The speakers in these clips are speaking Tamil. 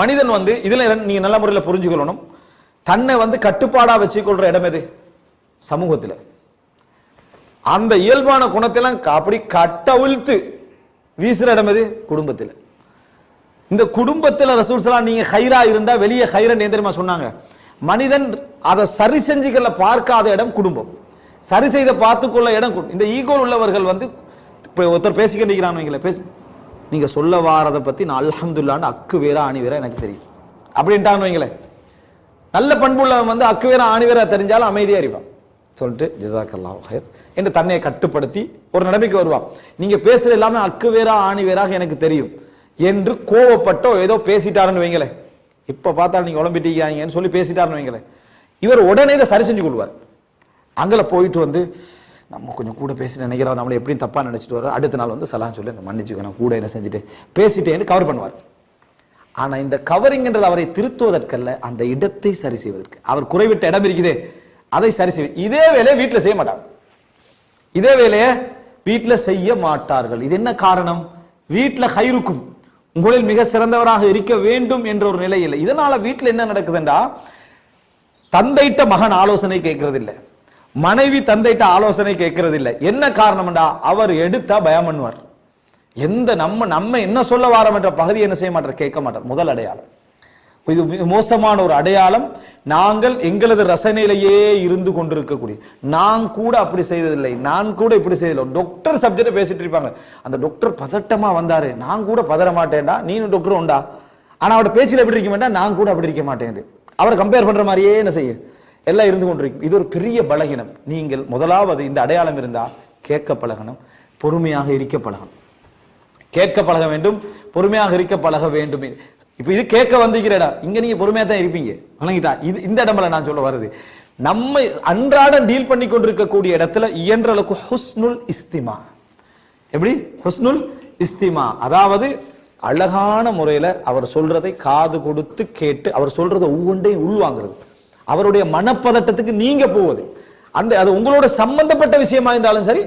மனிதன் வந்து இதில் நீங்க நல்ல முறையில் புரிஞ்சுக்கொள்ளணும். தன்னை வந்து கட்டுப்பாடாக வச்சுக்கொள்ற இடம் எது? சமூகத்தில். அந்த இயல்பான குணத்தெல்லாம் அப்படி கட்டவிழ்த்து வீசுற இடம் எது? குடும்பத்தில். இந்த குடும்பத்தில் ரசூல் நீங்கள் நீங்க ஹைரா இருந்தா வெளியே ஹைரன் நேந்திரமா தெரியுமா சொன்னாங்க? மனிதன் அதை சரி செஞ்சுக்கல பார்க்காத இடம் குடும்பம். சரி செய்த பார்த்துக்கொள்ள இடம் இந்த ஈகோல் உள்ளவர்கள் வந்து இப்போ ஒருத்தர் பேசிக்கிட்டு இருக்கிறான்னு பேசி நீங்கள் சொல்ல வாரதை பற்றி நான் அல்ஹம்துல்லான்னு அக்கு வேற ஆணி வேற எனக்கு தெரியும். அப்படின்ட்டான்னு வைங்களேன். நல்ல பண்புள்ளவன் வந்து அக்கு வேற ஆணி வேற தெரிஞ்சாலும் அமைதியாக இருப்பான். சொல்லிட்டு ஜிசாக்கல்லா ஹைர் என்று தன்னை கட்டுப்படுத்தி ஒரு நிலைமைக்கு வருவான். நீங்கள் பேசுகிற எல்லாமே அக்கு வேறா ஆணி வேறாக எனக்கு தெரியும் என்று கோவப்பட்டோ ஏதோ பேசிட்டாருன்னு வைங்களேன். இப்போ பார்த்தா நீங்கள் உழம்பிட்டீங்கன்னு சொல்லி பேசிட்டாருன்னு வைங்களேன். இவர் உடனே இதை சரி செஞ்சு கொள்வார். அங்கே போயிட்டு வந்து நம்ம கொஞ்சம் கூட பேசி நினைக்கிறோம் நம்மளை எப்படியும் தப்பாக நினச்சிட்டு வரோம் அடுத்த நாள் வந்து சலாம் சொல்லி மன்னிச்சுக்கோ நான் கூட என்ன செஞ்சுட்டு பேசிட்டேன்னு கவர் பண்ணுவார். ஆனால் இந்த கவரிங்ன்றது அவரை திருத்துவதற்கல்ல அந்த இடத்தை சரி செய்வதற்கு. அவர் குறைவிட்ட இடம் இருக்குதே அதை சரி செய்வது இதே வேலையை வீட்டில் செய்ய மாட்டார். இதே வேலையை வீட்டில் செய்ய மாட்டார்கள். இது என்ன காரணம்? வீட்டில் ஹைருக்கும் உங்களில் மிக சிறந்தவராக இருக்க வேண்டும் என்ற ஒரு நிலை இல்லை. இதனால வீட்டில் என்ன நடக்குதுண்டா? தந்தைட்ட மகன் ஆலோசனை கேட்கறது மனைவி தந்தைட்ட ஆலோசனை கேட்கறது இல்லை என்ன காரணம்டா? அவர் எடுத்தா பயம் பண்ணுவார். எந்த நம்ம நம்ம என்ன சொல்ல வாரோம் என்ற பகுதி என்ன செய்ய மாட்டார்? கேட்க மாட்டார். முதல் அடையாளம். இது மிக மோசமான ஒரு அடையாளம். நாங்கள் எங்களது ரசனையிலேயே இருந்து கொண்டிருக்கக்கூடிய நான் கூட அப்படி செய்ததில்லை. நான் கூட இப்படி செய்ததில்லை. டாக்டர் சப்ஜெக்ட் பேசிட்டு இருப்பாங்க. அந்த டாக்டர் பதட்டமா வந்தாரு. நான் கூட பதற மாட்டேன்டா. நீனும் டாக்டர் உண்டா? ஆனா அவரோட பேச்சில் எப்படி இருக்க மாட்டா நான் கூட அப்படி இருக்க மாட்டேன். அவரை கம்பேர் பண்ற மாதிரியே என்ன செய்யும் எல்லாம் இருந்து கொண்டிருக்கும். இது ஒரு பெரிய பலகீனம். நீங்கள் முதலாவது இந்த அடையாளம் இருந்தா கேட்க பழகணும் பொறுமையாக இருக்க பழகணும். கேட்க பழக வேண்டும் பொறுமையாக இருக்க பழக வேண்டும். இப்ப இது கேட்க வந்திருக்கிற இடம். இங்க நீங்க பொறுமையாக தான் இருப்பீங்க. வழங்கிட்டா இது இந்த இடம்ல நான் சொல்ல வருது. நம்ம அன்றாடம் டீல் பண்ணி கொண்டிருக்கக்கூடிய இடத்துல இயன்ற அளவுக்கு ஹுஸ்னுல் இஸ்திமா. எப்படி? ஹுஸ்னுல் இஸ்திமா. அதாவது அழகான முறையில அவர் சொல்றதை காது கொடுத்து கேட்டு அவர் சொல்றதை ஒவ்வொன்றையும் உள்வாங்குறது. அவருடைய மனப்பதட்டத்துக்கு நீங்க போவது. அந்த அது உங்களோட சம்பந்தப்பட்ட விஷயமா இருந்தாலும் சரி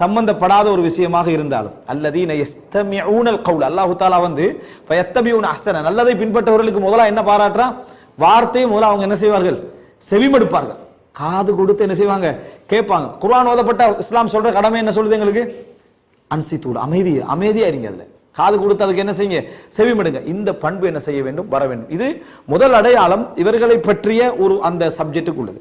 சம்பந்தப்படாத ஒரு விஷயமாக இருந்தாலும். அல்லதீன யஸ்தமிஊனல் கவுல். அல்லாஹு தாலா வந்து ஃபயத்தபியூன அஹ்சன. நல்லதை பின்பற்றவர்களுக்கு முதலா என்ன பாராட்டுறான் வார்த்தையை முதல்ல அவங்க என்ன செய்வார்கள்? செவிமடுப்பார்கள். காது கொடுத்து என்ன செய்வாங்க? கேட்பாங்க. குர்ஆன் ஓதப்பட்ட இஸ்லாம் சொல்ற கடமை என்ன சொல்லுது எங்களுக்கு? அன்சித்தூடு அமைதி அமைதியா இருங்க அதுல. காது கொடுத்து அதுக்கு என்ன செய்யுங்க? செவிமடுங்க. இந்த பண்பு என்ன செய்ய வேண்டும்? வர வேண்டும். இது முதல் அடையாளம் இவர்களை பற்றிய ஒரு அந்த சப்ஜெக்டுக்கு உள்ளது.